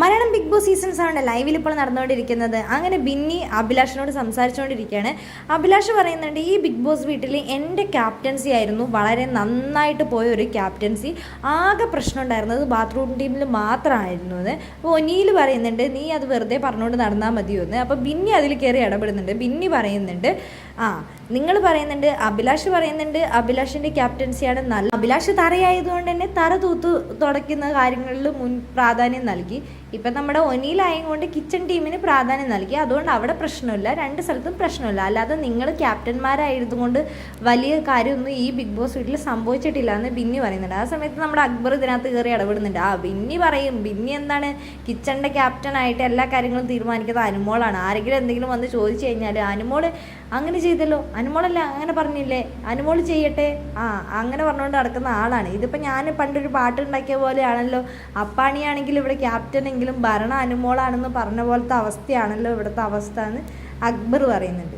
Malayalam big boss seasons ആണ് ലൈവിൽ ഇപ്പോൾ നടന്നുകൊണ്ടിരിക്കുന്നത്. അങ്ങനെ ബിന്നി അഭിലാഷിനോട് സംസാരിച്ചുകൊണ്ടിരിക്കുകയാണ്. അഭിലാഷ് പറയുന്നുണ്ട് ഈ ബിഗ് ബോസ് വീട്ടിൽ എന്റെ ക്യാപ്റ്റൻസി ആയിരുന്നു. വളരെ നന്നായിട്ട് പോയ ഒരു ക്യാപ്റ്റൻസി. ആകെ പ്രശ്നം ഉണ്ടായിരുന്നത് ബാത്റൂം ടീമിൽ മാത്രമായിരുന്നു അത് അപ്പോൾ ഒനിയിൽ പറയുന്നുണ്ട് നീ അത് വെറുതെ പറഞ്ഞുകൊണ്ട് നടന്നാൽ മതിയോ എന്ന്. അപ്പോൾ ബിന്നി അതിൽ കയറി ഇടപെടുന്നുണ്ട്. ബിന്നി പറയുന്നുണ്ട് ആ നിങ്ങൾ പറയുന്നുണ്ട് അഭിലാഷ് പറയുന്നുണ്ട് അഭിലാഷിന്റെ ക്യാപ്റ്റൻസിയാണ് നല്ല. അഭിലാഷ് തറയായതുകൊണ്ട് തന്നെ തറ തൂത്ത് തുടയ്ക്കുന്ന കാര്യങ്ങളിൽ മുൻ പ്രാധാന്യം നൽകി. ഇപ്പം നമ്മുടെ ഒനിയിലായത് കൊണ്ട് കിച്ചൺ ടീമിന് പ്രാധാന്യം നൽകി. അതുകൊണ്ട് അവിടെ പ്രശ്നമില്ല. രണ്ട് സ്ഥലത്തും പ്രശ്നമില്ല. അല്ലാതെ നിങ്ങൾ ക്യാപ്റ്റന്മാരായതുകൊണ്ട് വലിയ കാര്യമൊന്നും ഈ ബിഗ് ബോസ് വീട്ടിൽ സംഭവിച്ചിട്ടില്ല എന്ന് ബിന്നി പറയുന്നുണ്ട്. ആ സമയത്ത് നമ്മുടെ അക്ബർ ഇതിനകത്ത് കയറി ഇടപെടുന്നുണ്ട്. ആ ബിന്നി പറയും ബിന്നി എന്താണ്? കിച്ചണിന്റെ ക്യാപ്റ്റനായിട്ട് എല്ലാ കാര്യങ്ങളും തീരുമാനിക്കുന്നത് അനുമോളാണ്. ആരെങ്കിലും എന്തെങ്കിലും വന്ന് ചോദിച്ചു കഴിഞ്ഞാൽ അനുമോൾ അങ്ങനെ ചെയ്തല്ലോ. അനുമോളല്ല അങ്ങനെ പറഞ്ഞില്ലേ? അനുമോൾ ചെയ്യട്ടെ? ആ അങ്ങനെ പറഞ്ഞുകൊണ്ട് നടക്കുന്ന ആളാണ്. ഇതിപ്പോൾ ഞാൻ പണ്ടൊരു പാട്ട് ഉണ്ടാക്കിയ പോലെയാണല്ലോ. അപ്പാണിയാണെങ്കിൽ ഇവിടെ ക്യാപ്റ്റൻ എങ്കിലും ഭരണ അനുമോളാണെന്ന് പറഞ്ഞ പോലത്തെ അവസ്ഥയാണല്ലോ ഇവിടുത്തെ അവസ്ഥ എന്ന് അക്ബർ പറയുന്നുണ്ട്.